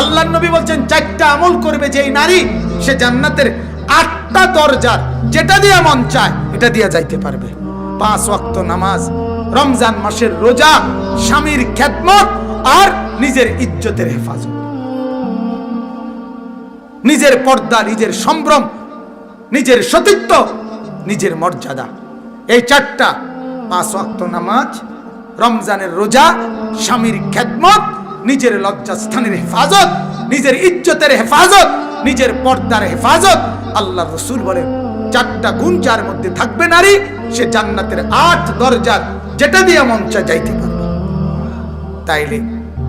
আল্লাহ নবী বলছেন, চারটা আমল করবে যে এই নারী, সে জান্নাতের আটটা দরজার, যেটা দিয়া মন চায়, এটা দিয়া যাইতে পারবে। পাঁচ ওয়াক্ত নামাজ, রমজান মাসের রোজা, স্বামীর খ্যাতমত আর নিজের ইজ্জতের হেফাজত। নিজের পর্দা, নিজের সম্ভ্রম, নিজের সতীত্ব, নিজের মর্যাদা। এই চারটা, পাঁচ ওয়াক্ত নামাজ, রমজানের রোজা, স্বামীর খ্যাতমত নিজের লজ্জাস্থানের হেফাজত, নিজের ইজ্জতের হেফাজত, নিজের পর্দার হেফাজত। আল্লাহ রসুল বলে, চারটা গুণ যার মধ্যে থাকবে নারী, সে জান্নাতের আট দরজার যেটা দিয়ে মঞ্চা যাইতে পারবে। তাইলে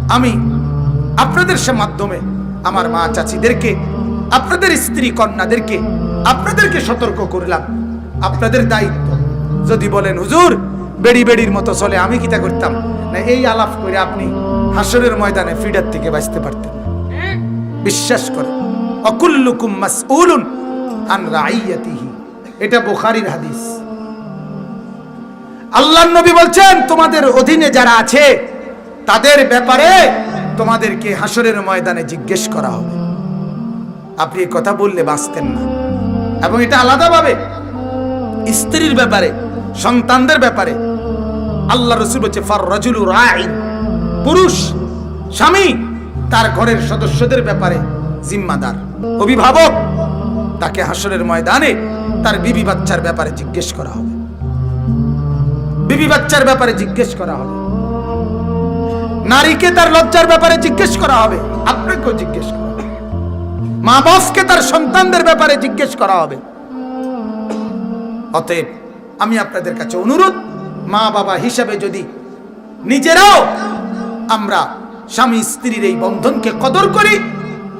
আমি আপনাদের সে মাধ্যমে আমার মা চাচিদেরকে, আপনাদের স্ত্রী কন্যাদেরকে, আপনাদেরকে সতর্ক করলাম। আপনাদের দায়িত্ব। যদি বলেন, হুজুর, বেড়ি বেড়ির মতো চলে, আমি কিতা করতাম? না, এই আলাপ করে আপনি হাসরের ময়দানে ফিডার থেকে বাঁচতে পারতেন। বিশ্বাস করে অকুল্লুকুম আন রাইয়াতিহি। এটা বুখারীর হাদিস। আল্লাহ নবী বলছেন, তোমাদের অধীনে যারা আছে, তাদের ব্যাপারে তোমাদেরকে হাসরের ময়দানে জিজ্ঞেস করা হবে। আপনি কথা বললে বাঁচতেন না। এবং এটা আলাদাভাবে স্ত্রীর ব্যাপারে, সন্তানদের ব্যাপারে। আল্লাহ রসুল বলছে, ফার রাজুলু রাইন। পুরুষ, স্বামী, তার ঘরের সদস্যদের ব্যাপারে জিম্মাদার। অভিভাবক, তাকে হাসরের ময়দানে তার বিবি বাচ্চার ব্যাপারে জিজ্ঞেস করা হবে। বিবি বাচ্চার ব্যাপারে জিজ্ঞেস করা হবে। নারীকে তার লজ্জার ব্যাপারে জিজ্ঞেস করা হবে। আপনাকেও জিজ্ঞেস করা হবে। মা বাপকে তার সন্তানদের ব্যাপারে জিজ্ঞেস করা হবে। অতএব আমি আপনাদের কাছে অনুরোধ, মা বাবা হিসাবে যদি নিজেরাও আমরা স্বামী স্ত্রীর এই বন্ধনকে কদর করি,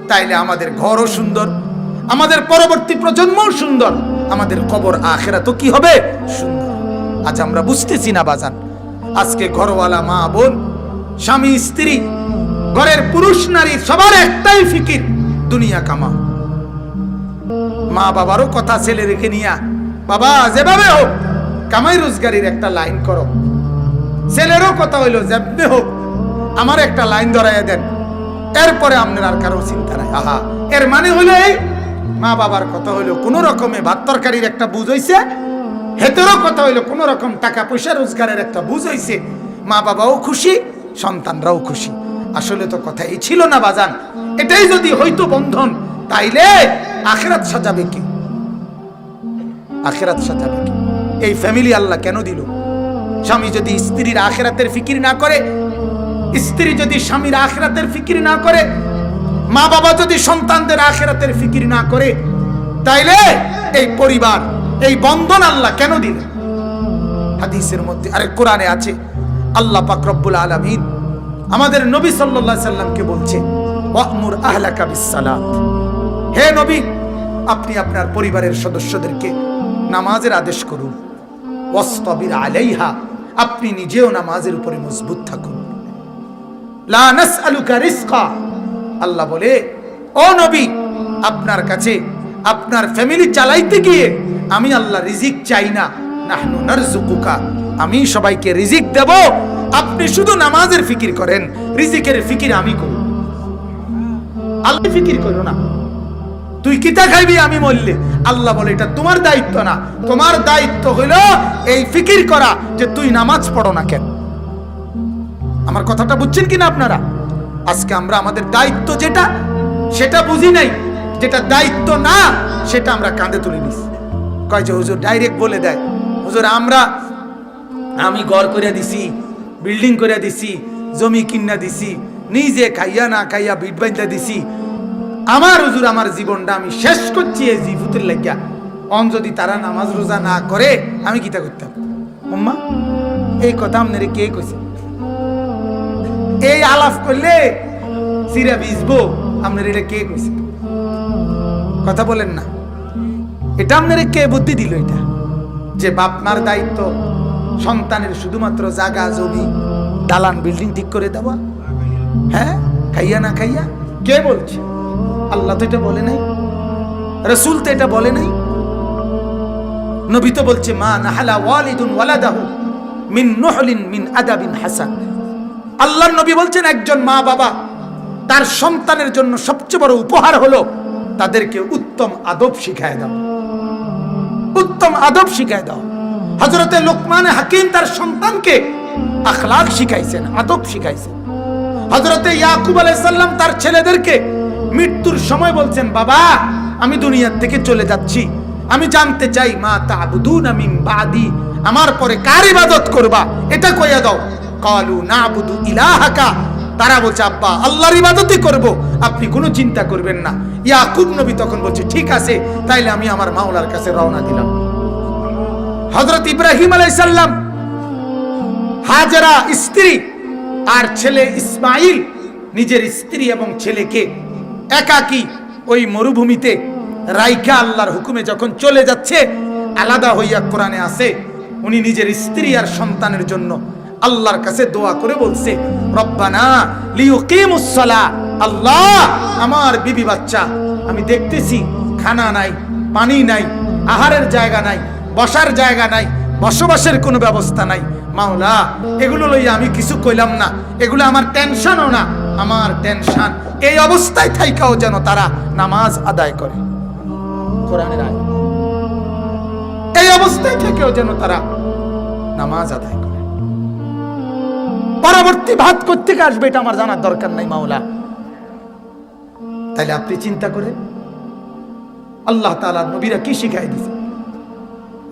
তাইলে আমাদের ঘরও সুন্দর, আমাদের পরবর্তী প্রজন্মও সুন্দর, আমাদের কবর আখেরা তো কি হবে? সুন্দর। আজ আমরা বুঝতেছি না বাজান, আজকে ঘরওয়ালা মা বোন, স্বামী স্ত্রী, ঘরের পুরুষ নারী, সবার একটাই ফিকির, দুনিয়া কামা মা বাবারও কথা ছেলে রেখে নিয়া, বাবা, যেভাবে হোক, কামাই রোজগারির একটা লাইন করো। ছেলেরও কথা হইল যেমনি হোক আমার একটা লাইন ধরাইয়া দেন। এরপরে আপনার আর কারও চিন্তা নাই। আহা, এর মানে হইল এই, মা বাবার কথা হইল কোনো রকমে ভাত তরকারির একটা বুঝ হইছে, হেতেরও কথা হইল, কোনো রকম টাকা পয়সা রোজগারের একটা বুঝ হইছে। মা বাবাও খুশি, সন্তানরাও খুশি। আসলে তো কথা এই ছিল না বাজান। এটাই যদি হইতো বন্ধন, তাইলে আখেরাত সাজাবে কি? আখেরাত সাজাবে কি? এই ফ্যামিলি আল্লাহ কেন দিল? স্বামী যদি স্ত্রীর আখেরাতের ফিকির না করে স্ত্রী যদি স্বামীর আখেরাতের ফিকির না করে মা বাবা যদি সন্তানদের আখেরাতের ফিকির না করে, তাইলে এই পরিবার, এই বন্ধন আল্লাহ কেন দিলেন হাদিসের মধ্যে আরে কোরআনে আছে, আল্লাহ পাক রব্বুল আলামিন আমাদের নবী সাল্লাল্লাহু আলাইহি সাল্লামকে বলছে, ওয়ামুর আহলাকা বিসসালাত। হে নবী, আপনি আপনার পরিবারের সদস্যদেরকে নামাজের আদেশ করুন। ওয়াসতাবির আলাইহা, আপনি নিজেও নামাজের উপরে মজবুত থাকুন। আল্লাহ বলে, ও নবী, আপনার কাছে, আপনার ফ্যামিলি চালাইতে গিয়ে আমি আল্লাহ রিজিক চাই না। নাহনু নারজুকুকা আমি সবাইকে রিজিক দেব। আপনি শুধু নামাজের ফিকির করেন, রিজিকের ফিকির আমি করব। আল্লাহ ফিকির করো না। তুই কিতা খাইবি আমি মরলে? আল্লাহ বলে, এটা তোমার দায়িত্ব না। তোমার দায়িত্ব হইল এই ফিকির করা যে তুই নামাজ পড়ো না কেন? আমার কথাটা বুঝছেন কিনা আপনারা? আজকে আমরা আমাদের দায়িত্ব যেটা, সেটা বুঝি নাই। যেটা দায়িত্ব না, সেটা আমরা কাঁধে তুলে নিছি। কয় যে, হুজুর ডাইরেক্ট বলে দেয়। হুজুর, আমরা, আমি ঘর করে দিছি বিল্ডিং করে দিছি, জমি কিনা দিছি, নিজে খাইয়া না খাইয়া বিট বাইন্দা দিছি। আমার হুজুর, আমার জীবনটা আমি শেষ করছি এই জীবুতের লাগিয়া। অন যদি তারা নামাজ রোজা না করে, আমি কিতা করতাম। উম্মা, এই কথা আপনারে কে কইছে? এই আলাপ করলে সিরা ভিজবো। আপনার এটা কে কইছে? কথা বলেন না। এটা আপনার কে বুদ্ধি দিল এটা? যে বাপ মার দায়িত্ব সন্তানের শুধুমাত্র জাগা, জমি, দালান বিল্ডিং ঠিক করে দেওয়া। হ্যাঁ? খাইয়া না খাইয়া? কে বলছে? আল্লাহ তো এটা বলে নাই। রসুল তো এটা বলে নাই। নবী তো বলছে, মা নাহালা ওয়ালিদুন ওয়ালাদাহু মিন নহলিন মিন আদাবিন হাসান। আল্লাহর নবী বলছেন, একজন মা বাবা তার সন্তানের জন্য সবচেয়ে বড় উপহার হলো তাদেরকে উত্তম আদব শিখায় দাও। উত্তম আদব শিখায় দাও। হজরতে লোকমান হাকিম তার সন্তানকে আখলাক শিখাইছেন, আদব শিখাইছেন। হজরতে ইয়াকুব আলাইসাল্লাম তার ছেলেদেরকে মৃত্যুর সময় বলছেন, বাবা, আমি দুনিয়ার থেকে চলে যাচ্ছি। আমি জানতে চাই, মা তাবুদুন মিন বাদি। আমার পরে কার ইবাদত করবা? এটা কইয়া দাও। কালু নাবুদু ইলাহাকা। তারা বলছে, আব্বা, আল্লাহর ইবাদতই করব। আপনি কোনো চিন্তা করবেন না। ইয়াকুব নবী তখন বলছে, ঠিক আছে, তাইলে আমি আমার মাওলার কাছে রওনা দিলাম। হযরত ইব্রাহিম আলাইসাল্লাম হাজরা স্ত্রী আর ছেলে ইসমাইল, নিজের স্ত্রী এবং ছেলেকে একাকি ওই মরুভূমিতে রাইখা আল্লাহর হুকুমে যখন চলে যাচ্ছে, আলাদা হইয়া কোরআনে আছে, উনি নিজের স্ত্রী আর সন্তানের জন্য আল্লাহর কাছে দোয়া করে বলছে, রব্বানা লিউকিমুস সালাহ আল্লাহ আমার বিবি বাচ্চা, আমি দেখতেছি খানা নাই, পানি নাই, আহারের জায়গা নাই, বসার জায়গা নাই, বসবাসের কোনো ব্যবস্থা নাই। মাওলা, এগুলো লইয়া আমি কিছু কইলাম না, এগুলো আমার টেনশনও না, আমার টেনশন। এই অবস্থায় থাইকাও যেন তারা নামাজ আদায় করে। কোরআনের। এই অবস্থায় থেকেও যেন তারা নামাজ আদায় করে। পরবর্তী ভাত করতে আসবে এটা আমার জানার দরকার নাই, মাওলা। তাইলে আপনি চিন্তা করেন, আল্লাহ তালা নবীরা কি শিখাই দিয়েছে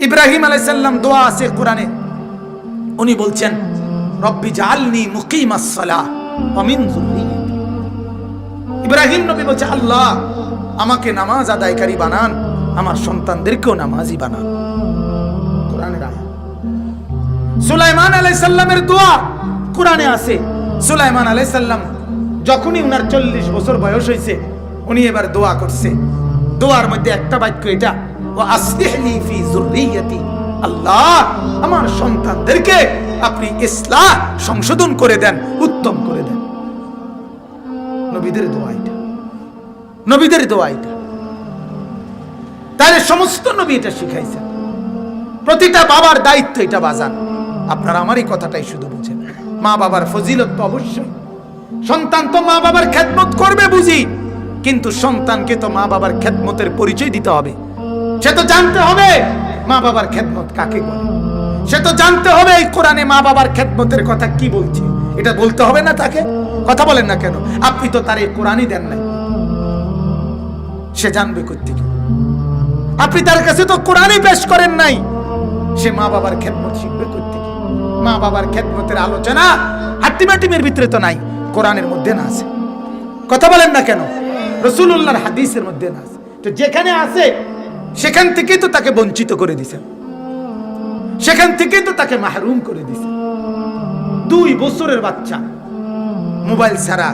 ইব্রাহিম আলাইসাল্লাম দোয়া আছে কোরআনে। উনি বলছেন, রব্বি জালনি মুকিমাস সালাহ ওয়া মিন যুররিয়াতি ইব্রাহিম নবী বলছে, আল্লাহ, আমাকে নামাজ আদায়কারী বানান, আমার সন্তানদেরকেও নামাজি বানান। কোরআনের আয়াত। সুলাইমান আলাইসাল্লামের দোয়া কোরআনে আছে, সুলাইমান আলাইসাল্লাম যখনই উনার চল্লিশ বছর বয়স হয়েছে, উনি এবার দোয়া করছে। দোয়ার মধ্যে একটা বাক্য এটা ও আসলিহলি ফি যুররিয়াতি আল্লাহ, আমার সন্তানদেরকে আপনি ইসলাহ সংশোধন করে দেন, উত্তম করে দেন। নবীদের দোয়া এটা। নবীদের দোয়া এটা। তাহলে সমস্ত নবী এটা শিখাইছেন। প্রতিটা বাবার দায়িত্ব এটা বাজান। আপনারা আমারই কথাটাই শুধু বুঝেন। মা বাবার ফজিলত তো অবশ্যই। সন্তান তো মা বাবার খেদমত করবে বুঝি। কিন্তু সন্তানকে তো মা বাবার খেদমতের পরিচয় দিতে হবে। সে তো জানতে হবে মা বাবার খেদমত কাকে বলে। সে তো জানতে হবে এই কোরআনে মা বাবার খেদমতের কথা কি বলছে। এটা বলতে হবে না তাকে? কথা বলেন না কেন? আপনি তো তার এই কোরআনই দেন নাই। সে জানবে কোথেকে আপনি তার কাছে তো কোরআনই পেশ করেন নাই। সে মা বাবার খেদমত মা বাবার খেদমতের আলোচনা হাট্টিমাটিমের ভিতরে তো নাই, কোরআনের মধ্যে না আছে। কথা বলেন না কেন? রসুল্লাহর হাদিসের মধ্যে না আছে। তো যেখানে আছে, সেখান থেকেই তো তাকে বঞ্চিত করে দিছেন সেখান থেকেই তো তাকে মাহরুম করে দিছে। দুই বছরের বাচ্চা। মোবাইল ছাড়া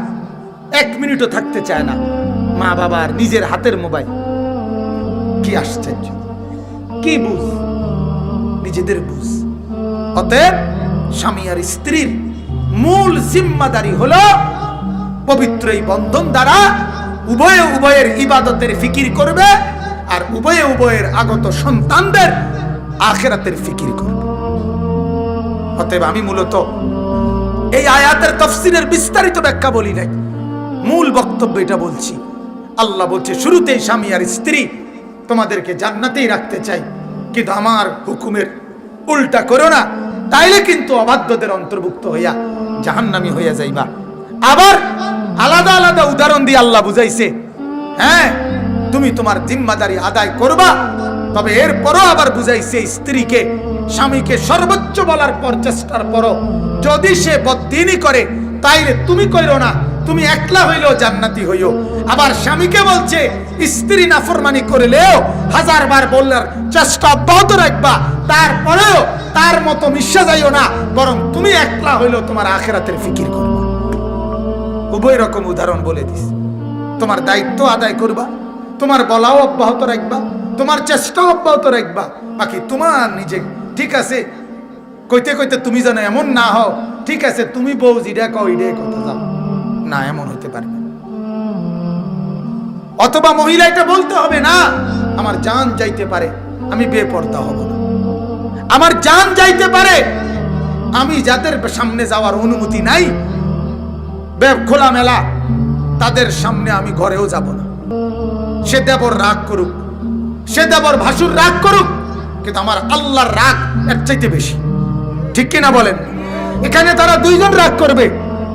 এক মিনিটও থাকতে চায় না। মা বাবার নিজের হাতের মোবাইল। কি আশ্চর্য। কি বুঝ? নিজেদের বুঝ। অতএব স্বামী আর স্ত্রীর মূল জিম্মাদারি হলো পবিত্র এই বন্ধন দ্বারা উভয়ে উভয়ের ইবাদতের ফিকির করবে আর উভয়ে উভয়ের আগত সন্তানদের আখেরাতের ফিকির করবে। অতএব আমি মূলত এই আয়াতের তফসিলের বিস্তারিত ব্যাখ্যা বলি নাই। মূল বক্তব্য এটা বলছি। আল্লাহ বলছে, শুরুতেই স্বামী আর স্ত্রী তোমাদেরকে জান্নাতেই রাখতে চাই। কিন্তু আমার হুকুমের উল্টা করো না। তাইলে কিন্তু অবাধ্যদের অন্তর্ভুক্ত হইয়া জাহান্নামি হইয়া যাইবা। আবার আলাদা আলাদা উদাহরণ দিয়ে আল্লাহ বুঝাইছে হ্যাঁ তুমি তোমার জিম্মাদারি আদায় করবা, তবে এরপরও আবার বুঝাইছে স্ত্রীকে, স্বামীকে সর্বোচ্চ বলার পর চেষ্টার পরও যদি সে বদিনই করে, তাইলে তুমি কইরো না, তুমি একলা হইলেও জান্নাতি হইও। আবার স্বামীকে বলছে স্ত্রী নাফরমানি করলেও হাজার বার বললার চেষ্টা অব্যাহত রাখবা। তারপরেও তার মতো মিশা যাইও না, বরং তুমি একলা হইলেও তোমার আখেরাতের ফিকির করবা। উভয় রকম উদাহরণ বলে দিস। তোমার দায়িত্ব আদায় করবা, তোমার বলাও অব্যাহত রাখবা, তোমার চেষ্টাও অব্যাহত রাখবা। বাকি তোমার নিজে, ঠিক আছে? কইতে কইতে তুমি যেন এমন না হও, ঠিক আছে? তুমি বউ জিডা কও ইডে কথা যাও। না, এমন হতে পারবে। অথবা মহিলা এটা বলতে হবে, না, আমার জান যাইতে পারে, আমি বেপর্দা হব না। আমার জান যাইতে পারে, আমি যাদের সামনে যাওয়ার অনুমতি নাই বে- খোলামেলা, তাদের সামনে আমি ঘরেও যাব না। সে দেবর রাগ করুক, সে দেবর ভাসুর রাগ করুক, কিন্তু আমার আল্লাহর রাগ এর চাইতে বেশি। ঠিক কিনা বলেন? এখানে তারা দুইজন রাগ করবে,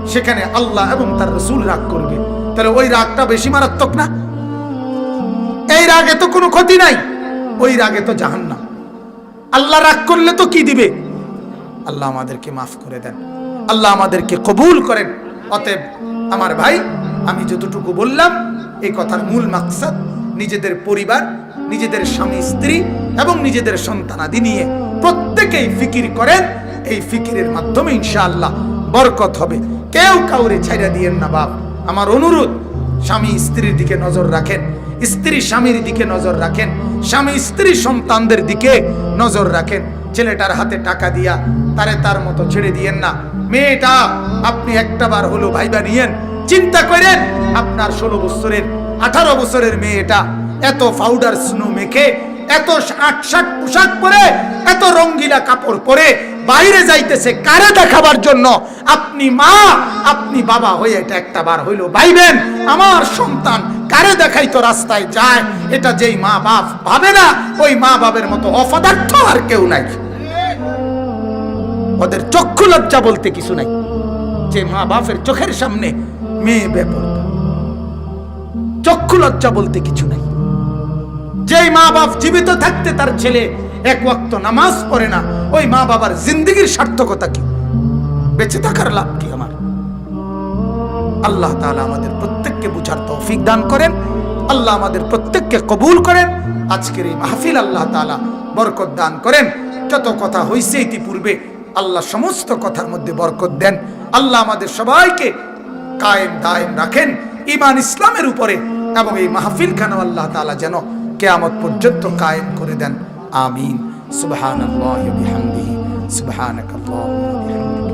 সেখানে আল্লাহ এবং তার রসুল রাগ করবে। তাহলে ওই রাগটা বেশি মারাত্মক না? এই রাগে তো কোনো ক্ষতি নাই, ওই রাগে তো জাহান্নাম। আল্লাহ রাগ করলে তো কি দিবে? আল্লাহ আমাদেরকে মাফ করে দেন। আল্লাহ আমাদেরকে কবুল করেন। অতএব আমার ভাই, আমি যতটুকু বললাম, এই কথার মূল মাকসাদ নিজেদের পরিবার, নিজেদের স্বামী, স্ত্রী এবং নিজেদের সন্তানাদি নিয়ে প্রত্যেকেই ফিকির করেন। এই ফিকিরের মাধ্যমে ইনশাআল্লাহ বরকত হবে। কেউ কাউরে ছাইরা দিয়েন না বাপ। আমার অনুরোধ, স্বামী, স্ত্রীর দিকে নজর রাখেন। স্ত্রী স্বামীর দিকে নজর রাখেন, স্বামী স্ত্রী সন্তানদের দিকে নজর রাখেন। ছেলেটার হাতে টাকা দিয়া তারে তার মতো ছেড়ে দিয়েন না। মেয়েটা, আপনি একটা বার হলো ভাইবা নিয়েন, চিন্তা করেন আপনার ষোলো বছরের, আঠারো বছরের মেয়েটা এত পাউডার স্নো মেখে, এত আট ষাট পোশাক পরে, এত রঙ্গিলা কাপড় পরে বাইরে যাইতেছে কারে দেখাবার জন্য? আপনি মা, আপনি বাবা হয়ে এটা একটা বার হইল ভাইবেন। আমার সন্তান কারে দেখাই তো রাস্তায় যায়? এটা যেই মা বাপ ভাবে না, ওই মা বাবের মতো অপদার্থ আর কেউ নাই। ওদের চক্ষু লজ্জা বলতে কিছু নাই। যে মা বাপের চোখের সামনে মেয়ে বেপর চক্ষু লজ্জা বলতে কিছু নাই। যেই মা বাপ জীবিত থাকতে তার ছেলে এক ওয়াক্ত নামাজ পড়ে না, ওই মা বাবার জিন্দগির সার্থকতা কি? বেঁচে থাকার লাভ কি আমার? আল্লাহ তাআলা আমাদের প্রত্যেককে বুঝার তৌফিক দান করেন, আল্লাহ আমাদের প্রত্যেককে কবুল করেন। আজকের এই মাহফিল আল্লাহ তাআলা বরকত দান করেন। যত কথা হইছে ইতিপূর্বে আল্লাহ সমস্ত কথার মধ্যে বরকত দেন। আল্লাহ আমাদের সবাইকে কায়েম দায়েম রাখেন ইমান ইসলামের উপরে এবং এই মাহফিল খানা আল্লাহ তাআলা যেন কেয়ামত পর্যন্ত কায়েম করে দেন। আমিন। সুবহানাল্লাহি ওয়া বিহামদিহি। সুবহানাকাল্লাহুম্মা ওয়া বিহামদিকা